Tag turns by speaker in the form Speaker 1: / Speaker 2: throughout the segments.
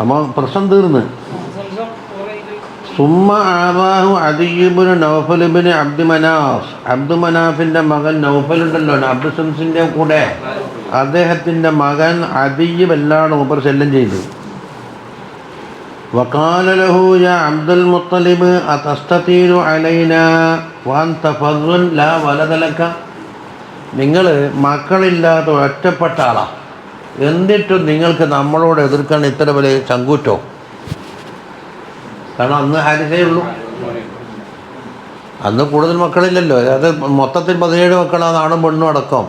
Speaker 1: അപ്പോൾ പ്രശ്നം തീർന്ന്
Speaker 2: സംസം ഓറയിൽ
Speaker 1: സുമ്മ ആവാഹു അദിയുബിന് നൗഫലുബിന് അബ്ദു മനാഫ് അബ്ദു മനാഫിൻ്റെ മകൻ നൗഫൽ ഉണ്ടല്ലോ അബ്ദു ശംസിൻ്റെ കൂടെ അദ്ദേഹത്തിൻ്റെ മകൻ അദിയബ് എല്ലാവരും ഉപർ ശല്യം ചെയ്തു وقال له يا عبد المطلب أتستطيع علينا وأنت فضل لا ولد لك നിങ്ങൾ മക്കളില്ലാതെ ഒറ്റപ്പെട്ട ആളാ എന്നിട്ടും നിങ്ങൾക്ക് നമ്മളോട് എതിർക്കാൻ ഇത്ര വലിയ ചങ്കൂറ്റോ? കാരണം അന്ന് ഹാരിസേ ഉള്ളൂ. അന്ന് കൂടുതൽ മക്കളില്ലല്ലോ. അത് മൊത്തത്തിൽ പതിനേഴ് മക്കളാണ് ആണും പെണ്ണും അടക്കം.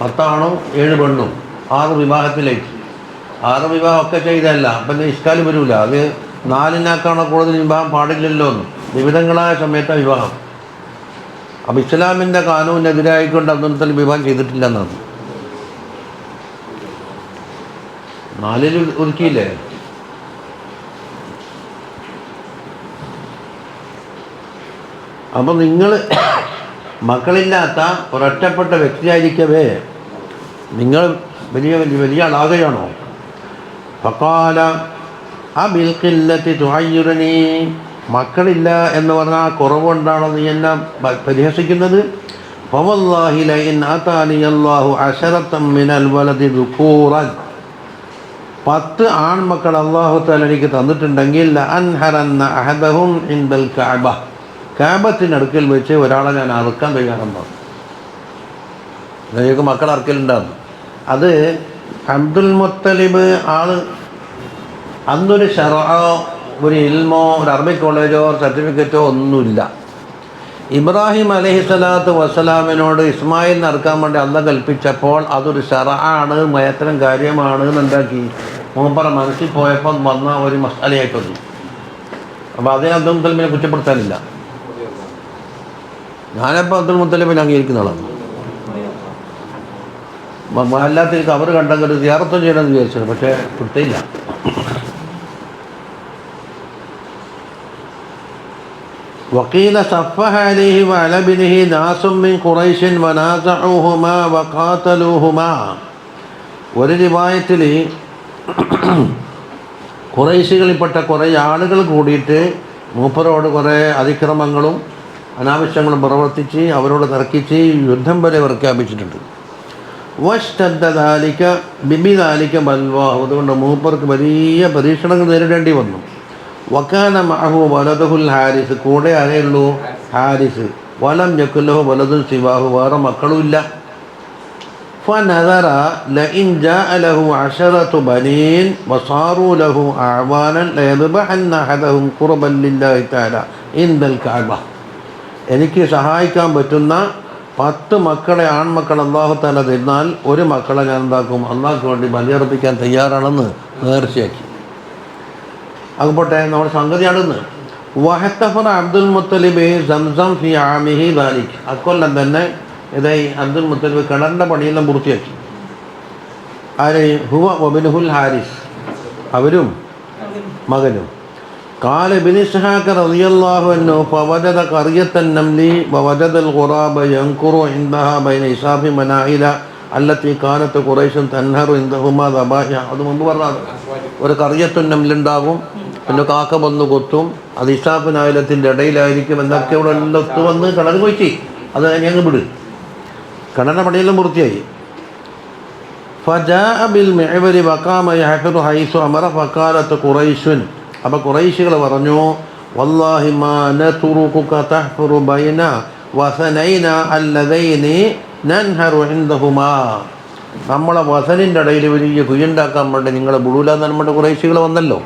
Speaker 1: പത്താണും ഏഴ് പെണ്ണും. ആറ് വിവാഹത്തിലേക്ക്. ആറ് വിവാഹമൊക്കെ ചെയ്തല്ല അപ്പം ഇഷ്കാൽ വരില്ല അത് നാലിനാക്കാണ് കൂടുതൽ വിവാഹം? പാടില്ലല്ലോ എന്ന്. വിവിധങ്ങളായ സമയത്താണ് വിവാഹം. അപ്പം ഇസ്ലാമിന്റെ കാനൂനെതിരായിക്കൊണ്ട് അബ്ദുൽ വിവാഹം ചെയ്തിട്ടില്ല നാലിൽ ഒതുക്കിയില്ലേ അപ്പം നിങ്ങൾ മക്കളില്ലാത്ത ഒരൊറ്റപ്പെട്ട വ്യക്തിയായിരിക്കവേ. നിങ്ങൾ വലിയ വലിയ വലിയ ആളാകുകയാണോ? പക്കാല ആ ബിൽക്കില്ലത്തി തുഹയ്യുറനി. മക്കളില്ല എന്ന് പറഞ്ഞാൽ കുറവുകൊണ്ടാണോ നീ എന്നെ പരിഹസിക്കുന്നത്? ഫവല്ലാഹി അശറത്തം മിനൽ വലദി ദുഖൂറൻ. പത്ത് ആൺമക്കൾ അള്ളാഹു താല എനിക്ക് തന്നിട്ടുണ്ടെങ്കിൽ അൻഹറന്ന അഹദഹും കാബത്തിനടുക്കൽ വെച്ച് ഒരാളെ ഞാൻ അറുക്കാൻ തയ്യാറുണ്ടാവും നിങ്ങൾക്ക് മക്കൾ അറക്കലുണ്ടാകും അത് അബ്ദുൽ മുത്തലിബ് ആൾ അന്നൊരു ഷറോ ഒരു ഇൽമോ ഒരു അറബി കോളേജോ സർട്ടിഫിക്കറ്റോ ഒന്നുമില്ല. ഇബ്രാഹിം അലഹി സ്വലാത്തു വസ്സലാമിനോട് ഇസ്മായിൽ നടക്കാൻ വേണ്ടി അല്ല കൽപ്പിച്ചപ്പോൾ അതൊരു ഷറാണ് മയത്തരം കാര്യമാണ് എന്നുണ്ടാക്കി. മൂപ്പറ മനസ്സിൽ പോയപ്പോൾ വന്ന ഒരു മസാലയായി തോന്നി. അപ്പോൾ അതിനെ അബ്ദുൽ മുത്തലിബിനെ കുറ്റപ്പെടുത്താനില്ല. ഞാനപ്പോൾ അബ്ദുൽ മുത്തലിബിനെ അംഗീകരിക്കുന്ന ആളാണ്. അല്ലാത്ത കവർ കണ്ടെങ്കിൽ സിയാറത്തും ചെയ്യണമെന്ന് വിചാരിച്ചത് പക്ഷേ കിട്ടിയില്ല وقيل صفح عليه وعلى ابنه ناس من قريش ونازعوهما وقاتلوهما ഒരു റിവായത്തിൽ കുറേശികളിൽപ്പെട്ട കുറേ ആളുകൾ കൂടിയിട്ട് മൂപ്പരോട് കുറേ അതിക്രമങ്ങളും അനാവശ്യങ്ങളും പ്രവർത്തിച്ച് അവരോട് തർക്കിച്ച് യുദ്ധം വരെ പ്രഖ്യാപിച്ചിട്ടുണ്ട് വഷ്ടദ്ദാലിക്ക ബിബിദാലിക്ക ബൽവാഹു അതുകൊണ്ട് മൂപ്പർക്ക് വലിയ പരീക്ഷണങ്ങൾ നേരിടേണ്ടി വന്നു വക്കാന മഹു വലതുഹുൽ ഹാരിസ് കൂടെ ആരെയുള്ളൂ ഹാരിസ് വലം ഞക്കുല്ലഹു വലതുൽ സിവാഹു വേറെ മക്കളുമില്ല فنذر لئن جاء له عشرة بنين وصاروا له أعوانا ليذبحن أحدهم قربا لله تعالى عند الكعبة എനിക്ക് സഹായിക്കാൻ പറ്റുന്ന പത്ത് മക്കളെ ആൺമക്കൾ അള്ളാഹു താല തരുന്നാൽ ഒരു മക്കളെ ഞാൻ എന്താക്കും അള്ളാഹ്ക്ക് വേണ്ടി ബലിയർപ്പിക്കാൻ തയ്യാറാണെന്ന് നേർച്ചയാക്കി അതുപോട്ടെ നമ്മുടെ സംഗതിയാണെന്ന് വഹത്തഫർ അബ്ദുൽ മുത്തലിബ് സംസം ഫി ആമിഹി ദാലിക് അക്കൊല്ലം തന്നെ ഇതായി അബ്ദുൽ മുത്തലിബ് കിണറിൻ്റെ പണിയെല്ലാം പൂർത്തിയാക്കി ആര് ഹുവ വബിനുഹുൽ ഹാരിസ് അവരും മകനും قال ابن إسحاق رضي الله عنه فوجد قرية النمل ووجد الغراب ينكر عندها بين إصاف مناهل التي كانت قريش تنهر عندهما ذبائح അത് മുമ്പ് പറഞ്ഞത് ഒരു കറിയത്തും നെമ്മിലുണ്ടാകും പിന്നെ കാക്ക വന്ന് കൊത്തും അത് ഇസാഫ് നായലത്തിൻ്റെ ഇടയിലായിരിക്കും എന്നൊക്കെ ഇവിടെ എല്ലാം ഒത്തു വന്ന് കിണർ പോയിച്ച് അത് ഞങ്ങൾ വിട് കിണറിൻ്റെ പണിയെല്ലാം പൂർത്തിയായി فجاء بالمعبر وقام يحفر حيث أمر فقالت قريش അപ്പോൾ കുറേശികൾ പറഞ്ഞു വല്ലാഹി മാ നതുറുകുക തഹ്ഫുറു ബൈന വസനൈന അല്ലദൈനി നൻഹറു ഇൻദഹുമാ നമ്മളെ വസനിൻ്റെ ഇടയിൽ വലിയ കുയ്യുണ്ടാക്കാൻ വേണ്ടി നിങ്ങളെ ബുടൂല എന്ന് നമ്മുടെ കുറേശികൾ വന്നല്ലോ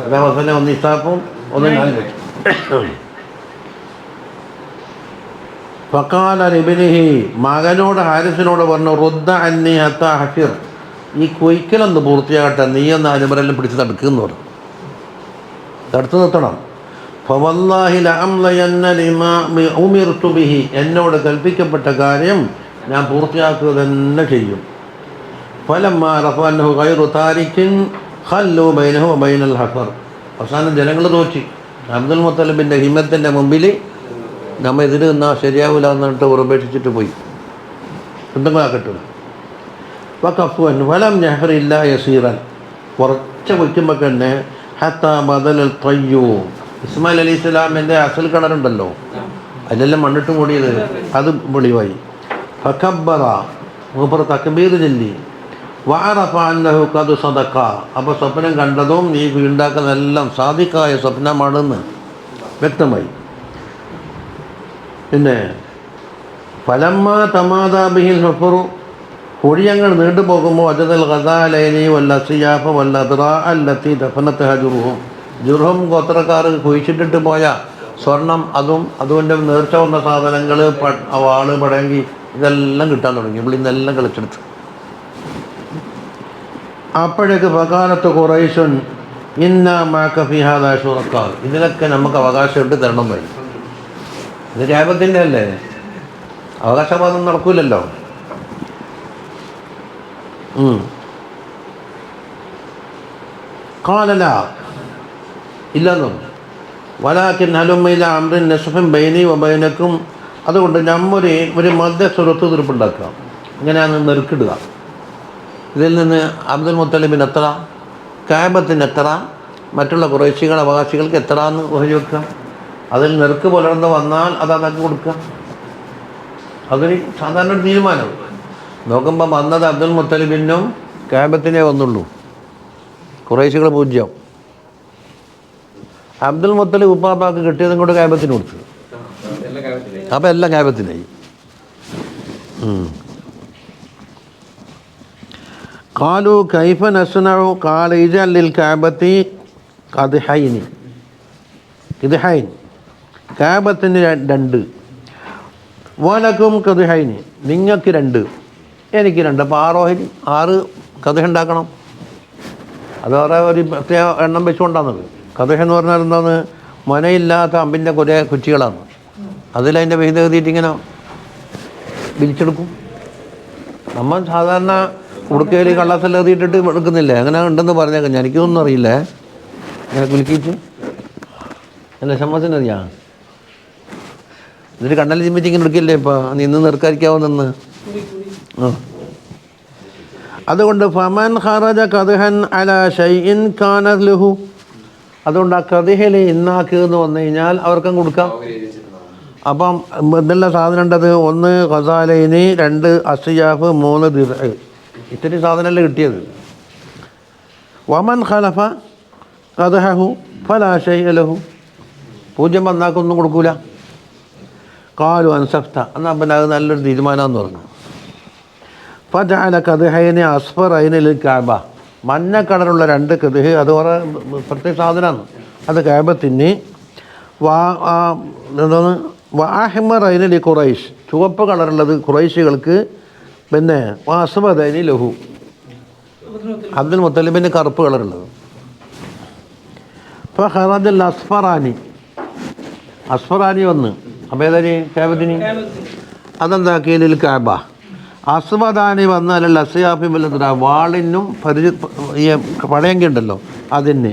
Speaker 1: അതാ വസന ഒന്ന് ഇസാഫും ഒന്ന് ഞാൻ വെച്ചു ഫക്കാല റിബിനിഹി മകനോട് ഹാരിസിനോട് പറഞ്ഞു റുദ്ദ അന്നി ഹത്ത ഹഫിർ. ഈ കൊയ്ക്കലൊന്ന് പൂർത്തിയാകട്ടെ നീ ഒന്ന് അനുമരെല്ലാം പിടിച്ച് തടുക്കുന്നു പറഞ്ഞു. തടുത്തു നിർത്തണം. ഫവല്ലാഹി ലിമാ ഉമിർതു ബിഹി. എന്നോട് കൽപ്പിക്കപ്പെട്ട കാര്യം ഞാൻ പൂർത്തിയാക്കുക തന്നെ ചെയ്യും. ഫലം റഫാനഹു ഗൈറു താരിക്കിൻ ഖല്ലു ബൈനഹു ബൈനൽ ഹഫർ. അവസാനം ജനങ്ങൾ തോറ്റി. അബ്ദുൽ മുത്തലിബിന്റെ ഹിമ്മത്തിന്റെ മുമ്പിൽ നമ്മൾ എതിര് നിന്നാൽ ശരിയാവില്ല എന്നിട്ട് ഉറപ്പേക്ഷിച്ചിട്ട് പോയി. എന്തെങ്കിലും ആക്കട്ടെ വക്കഫുവൻ വലം നെഹ്റില്ല യസീറൻ. കുറച്ച് വയ്ക്കുമ്പോൾ തന്നെ ഹത്ത ബദൽ തയ്യൂ ഇസ്മായിൽ അലി ഇസ്ലാമിന്റെ അസൽ കളറുണ്ടല്ലോ അതിലെല്ലാം മണ്ണിട്ട് മൂടിയത്. അത് വെളിവായി ഫക്കബറ മൂപ്പർ തക്കബീർ ചൊല്ലി. വാറഫ അന്നഹു കത് സദക്ക അപ്പോൾ സ്വപ്നം കണ്ടതും ഈ വീണ്ടാക്കുന്നതെല്ലാം സാധിക്കായ സ്വപ്നമാണെന്ന് വ്യക്തമായി. പിന്നെ ഫലമ്മ തമാതാബിഹിൽ ഹഫറു. കുഴിയങ്ങൾ നീണ്ടുപോകുമ്പോൾ അജതൽ ഖസാലൈനി വല്ല സിയാഫ വല്ല അല്ലത്തി ദഫനത്ത് ഹജുറുഹും ജുർഹും. ഗോത്രക്കാർ കുഴിച്ചിട്ടിട്ട് പോയ സ്വർണം അതും അതുകൊണ്ട് നേർച്ച വന്ന സാധനങ്ങൾ വാൾ പടങ്കി ഇതെല്ലാം കിട്ടാൻ തുടങ്ങി. ഇവിടെ ഇന്നെല്ലാം കളിച്ചെടുത്തു. അപ്പോഴേക്ക് ഫകാലത്ത് കുറേശ്വൻ ഇന്ന മാക്കഫിഹാദ ഷുറക്കാർ ഇതിലൊക്കെ നമുക്ക് അവകാശം ഇട്ട് തരണം വരും ഇത് രാപത്തിന്റെ അല്ലേ? അവകാശവാദം നടക്കൂലല്ലോ. കാലല ഇല്ലെന്നും. വലാക്കിൻ ഹലുമ്മയില അമ്രിൻ നെസഫും ബൈനി വബൈനക്കും അതുകൊണ്ട് നമ്മൊരു ഒരു മധ്യസ്വരത്ത് തീർപ്പുണ്ടാക്കാം ഇങ്ങനെയാണ് നെറുക്കിടുക. ഇതിൽ നിന്ന് അബ്ദുൽ മുത്തലിബിന് എത്ര? കാബത്തിന് എത്ര? മറ്റുള്ള കുറേശികൾ അവകാശികൾക്ക് എത്ര എന്ന് ഊഹി വെക്കുക. അതിൽ നെറുക്ക് പുലർന്ന് വന്നാൽ അത് അതൊക്കെ കൊടുക്കുക. അതൊരു സാധാരണ ഒരു തീരുമാനം. നോക്കുമ്പോൾ വന്നത് അബ്ദുൽ മുത്തലിബിനും കാബത്തിനേ വന്നുള്ളൂ. കുറേശികൾ പൂജ്യം. അബ്ദുൽ മുത്തലിബ് ഉപ്പാപ്പാക്ക് കിട്ടിയതും കൂടെ കാബത്തിന് കൊടുത്തു. അപ്പം എല്ലാം കാബത്തിനായി കാലു കൈഫ നസ്നു കാല ഇജല്ലിൽ കാബത്തി അത് ഹൈനി ഇത് ഹൈൻ കാബത്തിന് രണ്ട്. വലക്കും കതുഹൈന് നിങ്ങൾക്ക് രണ്ട്. എനിക്ക് രണ്ട്. അപ്പോൾ ആറോഹിൽ ആറ് കതുഹ ഉണ്ടാക്കണം. അത് വേറെ ഒരു പ്രത്യേക എണ്ണം വെച്ചുകൊണ്ടാണത്. കതുഹ എന്ന് പറഞ്ഞാൽ എന്താണ്? മനയില്ലാത്ത അമ്പിന്റെ കുറേ കുച്ചികളാണ് അതിലതിന്റെ വിഹിതം എഴുതിയിട്ടിങ്ങനെ വിരിച്ചെടുക്കും. നമ്മൾ സാധാരണ ഉടുക്കയിൽ കള്ളാസെല്ലാം എഴുതിയിട്ടിട്ട് എടുക്കുന്നില്ലേ? അങ്ങനെ ഉണ്ടെന്ന് പറഞ്ഞേക്കാം. എനിക്കൊന്നും അറിയില്ലേ. ഞാൻ കുലുക്കിയിട്ട്. എന്നെ സമ്മതത്തിന് അറിയാം? എന്നിട്ട് കണ്ണൽ ചിമ്മിച്ച് ഇങ്ങനെ എടുക്കില്ലേ? ഇപ്പോൾ നിന്ന് നിർക്കാരിക്കാവോ നിന്ന്? ആ. അതുകൊണ്ട് ഫമൻ ഖറജ കദ്ഹൻ അല ഷൈഇൻ കാന ലഹു. അതുകൊണ്ട് ആ കഥയിൽ ഇന്നാക്ക് എന്ന് വന്നു കഴിഞ്ഞാൽ അവർക്കും കൊടുക്കാം. അപ്പം എന്തെല്ലാം സാധനം ഉണ്ടത് ഒന്ന് ഖസാലൈനി രണ്ട് അസിയാഫ് മൂന്ന് ദിർ ഇത്തിരി സാധനമല്ലേ കിട്ടിയത്? വമൻ ഖലഫ കഥഹു ഫലാശൈ ലഹു. പൂജ്യം വന്നാക്കൊന്നും കൊടുക്കൂല. കാലു അൻസഫ്ത എന്നാൽ പിന്നെ അത് നല്ലൊരു തീരുമാനമെന്ന് പറഞ്ഞു. ഫജാല കഥഹൈനെ അസ്ഫർ അയിനിൽ കാബ. മഞ്ഞ കളറുള്ള രണ്ട് കഥഹ് അത് കുറേ പ്രത്യേക സാധനമാണ്. അത് കാബത്തിന് വാ എന്താണ്? വാഹിമർ അയിനിൽ കുറൈഷ് ചുവപ്പ് കളറുള്ളത് ഖുറൈശികൾക്ക് പിന്നെ വാസവതനി ലഹു. അബ്ദുൽ മുത്തലിബിന് കറുപ്പ് കളറുള്ളത്. ഇപ്പോൾ ഹറാജൽ അസ്ഫറാനി. അസ്ഫറാനി വന്ന്. അപ്പോൾ ഏതാനി കാബത്തിന് അതെന്താ കീലിൽ കാബ. അസ്വദാനി വന്നാൽ അസിയാഫി വല്ലത്ര വാളിനും പരിചി ഈ പടയങ്കി ഉണ്ടല്ലോ അതിന്.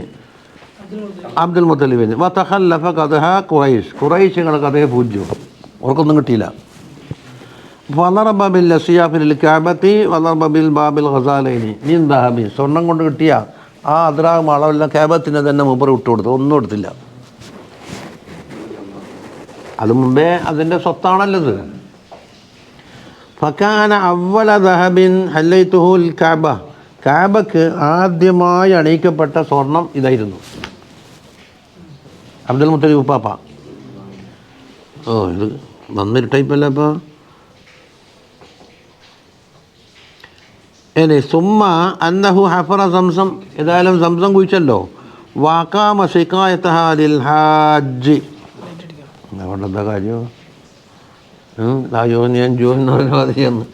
Speaker 1: അബ്ദുൽ മുത്തലിബിന്. വ തഹല്ലഫ കഥഹ ഖുറൈഷ്. ഖുറൈശുകൾ കഥയെ പൂജ്യം. അവർക്കൊന്നും കിട്ടിയില്ല. ബാബിൽ ദഹബി സ്വർണം കൊണ്ട് കിട്ടിയ ആ അദ്രാഹം അളവെല്ലാം കേബത്തിന് തന്നെ മുമ്പ് വിട്ടു കൊടുത്തു. ഒന്നും എടുത്തില്ല. അത് മുമ്പേ അതിന്റെ സ്വത്താണല്ലത് ഫക്കാന അവല ദഹബിൻ ഹല്ലൈത്തുഹുൽ കാബ കാബക്ക് ആദ്യമായി അണിയിക്കപ്പെട്ട സ്വർണം ഇതായിരുന്നു. അബ്ദുൽ മുത്തലിബ് ഉപ്പാപ്പ. ഓ ഇത് നന്നൊരു ടൈപ്പല്ല ഇപ്പോൾ ഇനി സുമ്മ അന്നഹു ഹഫറ സംസം ഏതായാലും സംസം കുഴിച്ചല്ലോ വാക്കാമ ഷിക്കായത്തഹാലിൽ ഹാജ് എന്താ കാര്യം ഞാൻ ജോലിന്ന് പറഞ്ഞ മതിയെന്ന്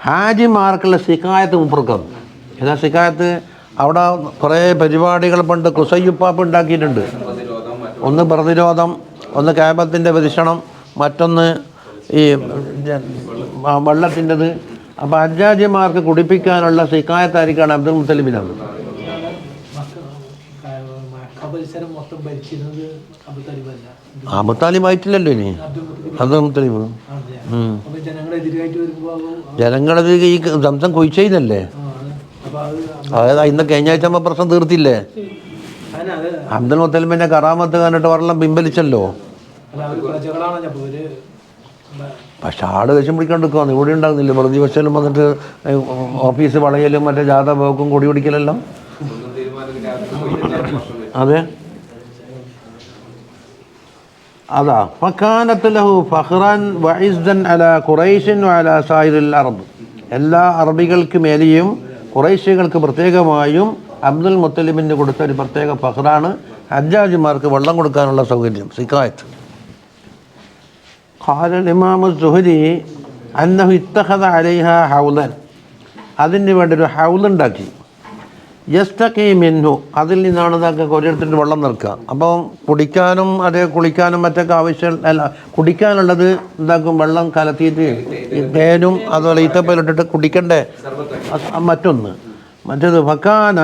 Speaker 1: ഹാജിമാർക്കുള്ള ശിക്കായത്ത് മുപ്പർക്കം ഏതാ ശിക്കായത്ത് അവിടെ കുറേ പരിപാടികൾ പണ്ട് കുസയ്യുപ്പാപ്പ് ഉണ്ടാക്കിയിട്ടുണ്ട് ഒന്ന് പ്രതിരോധം ഒന്ന് കാബത്തിന്റെ പ്രതിഷണം മറ്റൊന്ന് ഈ വെള്ളത്തിന്റെത് അപ്പോൾ അജാജിമാർക്ക് കുടിപ്പിക്കാനുള്ള സിക്കായത്തായിരിക്കാണ് അബ്ദുൽ മുത്തലിബിനാണ്
Speaker 2: ഭരിച്ചിരുന്നത് അബുതാലിബല്ല
Speaker 1: ഇനി. അബ്ദുൽ മുത്തലിബ്.
Speaker 2: അപ്പൊ
Speaker 1: ജനങ്ങളത് ഈ സംസം
Speaker 2: അപ്പൊ അത്
Speaker 1: അതായത് ഇന്ന് കഴിഞ്ഞ ആഴ്ച നമ്മൾ പ്രശ്നം തീർത്തില്ലേ? അബ്ദുൽ മുത്തലിമിന്റെ കറാമത്ത് കണ്ടിട്ട് വെള്ളം പിൻവലിച്ചല്ലോ. പക്ഷെ ആട് വിഷം പിടിക്കാണ്ടിരിക്കുവാന്ന് ഇവിടെ ഉണ്ടാകുന്നില്ല പ്രതിപക്ഷലും വന്നിട്ട് ഓഫീസ് വളയലും മറ്റേ ജാഥ പോക്കും കൊടി പിടിക്കലെല്ലാം? അതെ. അതാ. ഫക്കാനത്ത് ലഹു ഫഹ്റാൻ വൈസ്ദൻ അല ഖുറൈശിൻ അല സായിരിൽ അറബ്. എല്ലാ അറബികൾക്ക് മേലെയും ഖുറൈശികൾക്ക് പ്രത്യേകമായും അബ്ദുൽ മുത്തലിമിന് കൊടുത്ത ഒരു പ്രത്യേക ഫഹ്റാണ് ഹജ്ജാജിമാർക്ക് വെള്ളം കൊടുക്കാനുള്ള സൗകര്യം സിക്കായത്ത് ഖാല ഇമാമു സുഹരി അന്നഹു ഇത്തഹദ അലൈഹ ഹൗലൻ. അതിന് വേണ്ടി ഒരു ഹൗലുണ്ടാക്കി യസ്റ്റക്കി മിന്നു അതിൽ നിന്നാണ് ഇതൊക്കെ ഒരിടത്തിന്റെ വെള്ളം നിൽക്കുക അപ്പോൾ കുടിക്കാനും അതേ കുളിക്കാനും മറ്റൊക്കെ ആവശ്യം അല്ല കുടിക്കാനുള്ളത് എന്താക്കും വെള്ളം കലത്തിയിട്ട് തേനും അതുപോലെ ഈത്തപ്പയിലിട്ടിട്ട് കുടിക്കണ്ടേ? മറ്റൊന്ന്. മറ്റേത് ഫക്കാന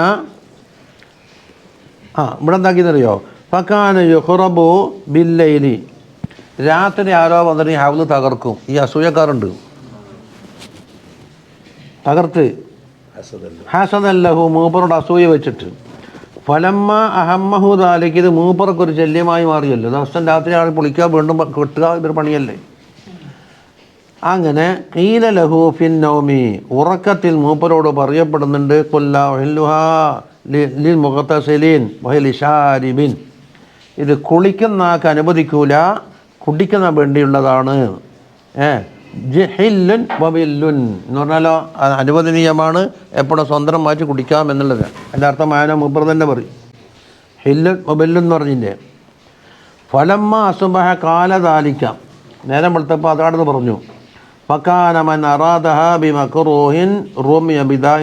Speaker 1: ആ ഇവിടെ എന്താക്കിയെന്നറിയോ? ഫക്കാന യുഹറബു ബില്ലൈലി. രാത്രി ആരോ വന്നിട്ട് ഈ ഹൗൽ തകർക്കും. ഈ അസൂയക്കാരുണ്ട്. തകർത്ത്. ഹസനല്ലഹു മൂപ്പറോട് അസൂയ വെച്ചിട്ട്. ഫലമ്മ അഹമ്മഹു ദാലിക്ക് ഇത് മൂപ്പർക്ക് ഒരു ശല്യമായി മാറിയല്ലോ. ദിവസം രാത്രി ആൾ പൊളിക്കുക വീണ്ടും കെട്ടുക ഇതൊരു പണിയല്ലേ? അങ്ങനെ കീല ലഹു ഫിൻ നൗമി ഉറക്കത്തിൽ മൂപ്പരോട് പറയപ്പെടുന്നുണ്ട് കൊല്ല മുഖത്തസലീൻ വഹലിഷാരിബിൻ ഇത് കുളിക്കുന്ന ആൾക്ക് അനുവദിക്കൂല. കുടിക്കുന്ന വേണ്ടിയുള്ളതാണ്. ഏ? ജിഹില്ലുൻ വബില്ലുൻ എന്ന് പറഞ്ഞാലോ അനുവദനീയമാണ്. എപ്പോഴും സ്വന്തം മാറ്റി കുടിക്കാം എന്നുള്ളത്. എന്റെ അർത്ഥം ആന മുപ്പർ തന്നെ പറയും. ഹില്ലുൻ വബില്ലുൻ എന്ന് പറഞ്ഞില്ലേ? ഫലമ്മ അസുബഹ കാലതാലിക്കാം നേരം വെളുത്തപ്പോൾ അതാണെന്ന് പറഞ്ഞു. ഫക്കാനമൻ അറാദഹ ബി മക്റൂഹിൻ റൂമി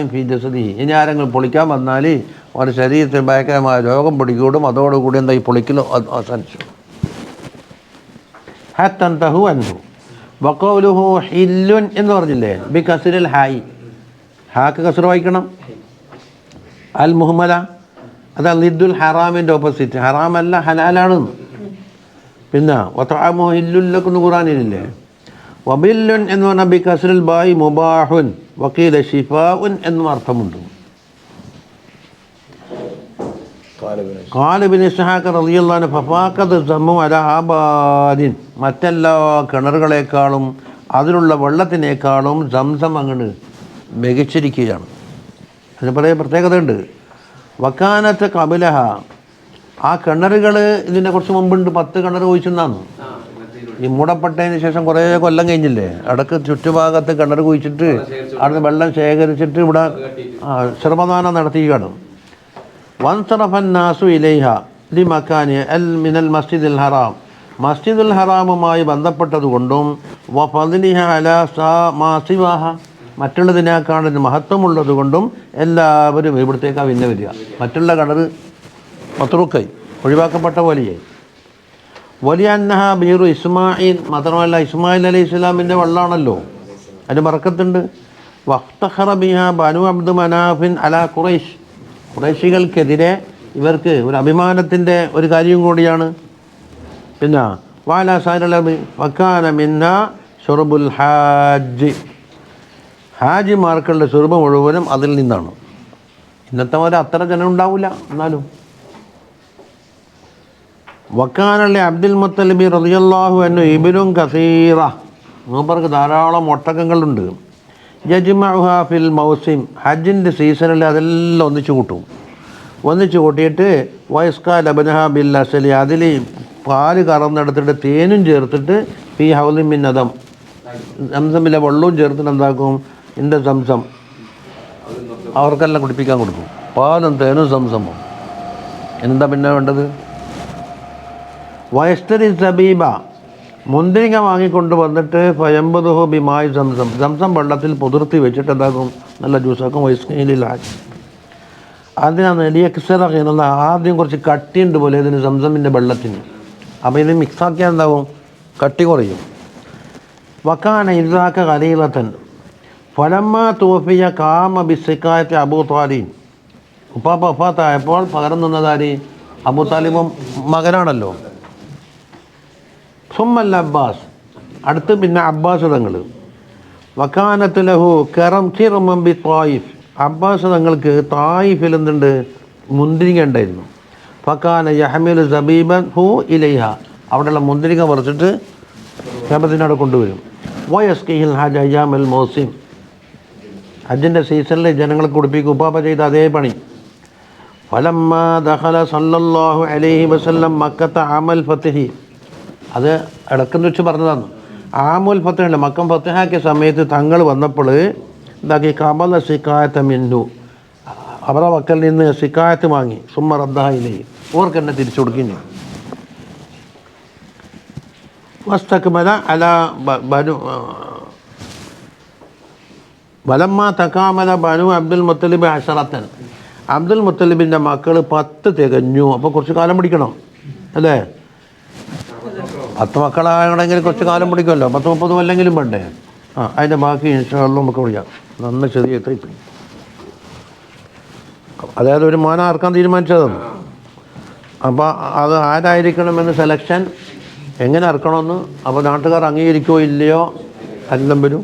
Speaker 1: ഫി ജസദി. ഇനി ആരെങ്കിലും പൊളിക്കാൻ വന്നാൽ അവരുടെ ശരീരത്തിൽ ഭയങ്കരമായ രോഗം പിടിക്കൂടും അതോടുകൂടി എന്താ ഈ പൊളിക്കലോ? അത് ഹത്തൻതഹു അൻഹു. വക്കോലുഹു ഹില്ലുൻ എന്ന് പറഞ്ഞില്ലേ? ബി കസിരിൽ ഹായി ഹാക്ക് കസുർ വായിക്കണം. അൽ മുഹമ്മല അത് ലിദ്ദുൽ ഹറാമിന്റെ ഓപ്പോസിറ്റ്. ഹറാമല്ല ഹലാലാണെന്ന് പിന്നെ വത്താമോ ഹില്ലുല്ലക്കെന്ന് ഖുറാനിലില്ലേ വബില്ലുൻ എന്ന് പറഞ്ഞാൽ ബി കസറിൽ ബായി മുബാഹുൻ. വക്കീല ഷിഫാഉൻ എന്നും അർത്ഥമുണ്ട്. റളിയല്ലാഹു മറ്റെല്ലാ കിണറുകളെക്കാളും അതിലുള്ള വെള്ളത്തിനേക്കാളും സംസം അങ്ങനെ മികച്ചിരിക്കുകയാണ്. അതിന് പറയ പ്രത്യേകതയുണ്ട്. വക്കാനത്ത് കപിലഹ ആ കിണറുകൾ ഇതിനെ കുറച്ച് മുമ്പുണ്ട്. പത്ത് കിണർ കുഴിച്ചെന്നാണ്. ഈ മൂടപ്പെട്ടതിന് ശേഷം കുറേ കൊല്ലം കഴിഞ്ഞില്ലേ? അടക്ക് ചുറ്റുഭാഗത്ത് കിണർ കുഴിച്ചിട്ട് അവിടുന്ന് വെള്ളം ശേഖരിച്ചിട്ട് ഇവിടെ ശ്രമദാനം നടത്തിയാണ് വൻസറഫന്നാസു ഇലൈഹ ലി മക്കാനി അൽ മിനൽ മസ്ജിദുൽ ഹറാം. മസ്ജിദുൽ ഹറാമുമായി ബന്ധപ്പെട്ടതുകൊണ്ടും വഫദിലിഹ അല സാ മാസിവാഹ മറ്റുള്ളതിനേക്കാളും മഹത്വമുള്ളതുകൊണ്ടും മഹത്വമുള്ളത് കൊണ്ടും എല്ലാവരും ഇവിടത്തേക്കാണ് പിന്നെ വരിക. മറ്റുള്ള കിണർ മത്തുറുക്കായി ഒഴിവാക്കപ്പെട്ട പോലെയായി വലിയ അന്നഹ ബീറു ഇസ്മായിൽ മാത്രമല്ല ഇസ്മായിൽ അലി ഇസ്ലാമിന്റെ വള്ളാണല്ലോ. അതിന് മറക്കത്തുണ്ട്. വഖ്തഖറ ബിഹ ബനു അബ്ദു മനാഫിൻ അല ഖുറൈഷ് ഖുറൈശികൾക്കെതിരെ ഇവർക്ക് ഒരു അഭിമാനത്തിന്റെ ഒരു കാര്യം കൂടിയാണ്. പിന്നെ വാലാ വക്കാനമിന്ന ഷുറബുൽ ഹാജ്. ഹാജിമാർക്കുള്ള സുറുബ് മുഴുവനും അതിൽ നിന്നാണ്. ഇന്നത്തെ പോലെ അത്ര ജനം ഉണ്ടാവില്ല എന്നാലും. വക്കാനുള്ള അബ്ദുൽ മുത്തലിബി റളിയല്ലാഹു എന്നു ഇബിനും കസീറ. മൂപ്പർക്ക് ധാരാളം ഒട്ടകങ്ങളുണ്ട്. യജ്മഅഹ ഫിൽ മൗസിം ഹജ്ജിന്റെ സീസണിൽ അതെല്ലാം ഒന്നിച്ചു കൂട്ടും. ഒന്നിച്ചു കൂട്ടിയിട്ട് വയസ്കാ ലബനഹ ബിൽ അസലി അതിൽ പാൽ കറന്നെടുത്തിട്ട് തേനും ചേർത്തിട്ട് പി ഹൗലി മിന്നതം സംസമില്ല വെള്ളവും ചേർത്തിട്ട് എന്താക്കും? ഇന്റെ സംസം. അവർക്കെല്ലാം കുടിപ്പിക്കാൻ കൊടുക്കും. പാലും തേനും സംസമും. എന്താ പിന്നെ വേണ്ടത്? വയസ്തരി സബീബ മുന്തിരിങ്ങ വാങ്ങിക്കൊണ്ട് വന്നിട്ട് ഫയമ്പതുഹു ബിമായി സംസം. സംസം വെള്ളത്തിൽ പുതിർത്തി വെച്ചിട്ട് എന്താക്കും? നല്ല ജ്യൂസാക്കും വയസ്കയിലാക്കി അതിനാണ് എലിയക്സറ എന്നുള്ള ആദ്യം കുറച്ച് കട്ടിയുണ്ട് പോലെ ഇതിന് സംസമിന്റെ വെള്ളത്തിന്. അപ്പോൾ ഇത് മിക്സാക്കിയാൽ എന്താവും? കട്ടി കുറയും. വക്കാന ഇസാക്ക കലീലത്തൻ ഫലമ്മ തോഫിയ കാമ ബിസിക്കായത്തെ അബൂ താലിം ഉപ്പാപ്പ ഉപ്പാത്തായപ്പോൾ പകരം നിന്നതാരി അബൂ താലിബും മകനാണല്ലോ. സുമ്മല്ല അബ്ബാസ്. അടുത്ത് പിന്നെ അബ്ബാസ് തങ്ങൾ വക്കാനത്ത് ലഹു കറം കിറമം ബി ത്വായിഫ് അബ്ബാസ് തങ്ങൾക്ക് തായിഫിൽ എന്തുണ്ട്? മുന്തിരിങ്ങ ഉണ്ടായിരുന്നു. ഫക്കാന യഹമിൽ സബീബൻ ഹു ഇലൈഹ. അവിടെയുള്ള മുന്തിരിങ്ങ പറിച്ചിട്ട് കേബത്തിനവിടെ കൊണ്ടുവരും. വയസ്കിഹിൽ ഹജ് അയ്യാമൽ മോസിം. ഹജ്ജിന്റെ സീസണിൽ ജനങ്ങളെ കുടിപ്പിക്കും. ഉപ്പാപ്പ ചെയ്ത അതേ പണി. ഫലമ്മ ദഹല സല്ലല്ലാഹു അലൈഹി വസല്ലം മക്കത്ത അമൽ ഫത്തിഹി. അത് ഇടക്കെന്ന് വെച്ച് പറഞ്ഞതാണ്. ആമുൽ ഫത്തേഹിന്റെ മക്കം ഫത്തഹാക്കിയ സമയത്ത് തങ്ങൾ വന്നപ്പോൾ ഇതാക്കി കമൽ സിക്കായത്ത മിന്നു. അവരുടെ മക്കളിൽ നിന്ന് സിക്കായത്ത് വാങ്ങി. സുമ്മ റദ്ദായില്ല ഓർക്ക് എന്നെ തിരിച്ചു കൊടുക്കുന്നു വസ്തക്മല അല ബനു വലമ്മ തക്കാമല ബനു അബ്ദുൽ മുത്തലിബ് അഷറത്തൻ. അബ്ദുൽ മുത്തലിബിന്റെ മക്കൾ പത്ത് തികഞ്ഞു. അപ്പോൾ കുറച്ച് കാലം പിടിക്കണം. അല്ലേ? പത്ത് മക്കളാണെങ്കിൽ കുറച്ച് കാലം പിടിക്കുമല്ലോ. പത്ത് മുപ്പത് കൊല്ലെങ്കിലും വേണ്ടേ? ആ അതിന്റെ ബാക്കി ഇൻഷാള്ള നമുക്ക് വിളിക്കാം. നന്ന ചെറിയ എത്രയും അതായത് ഒരു മോനെ ആർക്കാൻ തീരുമാനിച്ചതെന്ന് അപ്പോൾ അത് ആരായിരിക്കണമെന്ന് സെലക്ഷൻ എങ്ങനെ ഇറക്കണമെന്ന് അപ്പോൾ നാട്ടുകാർ അംഗീകരിക്കുകയോ ഇല്ലയോ എല്ലാം വരും.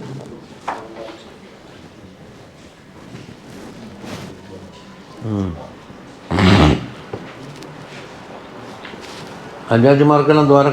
Speaker 1: അഞ്ചാജിമാർക്കെല്ലാം ദ്വാര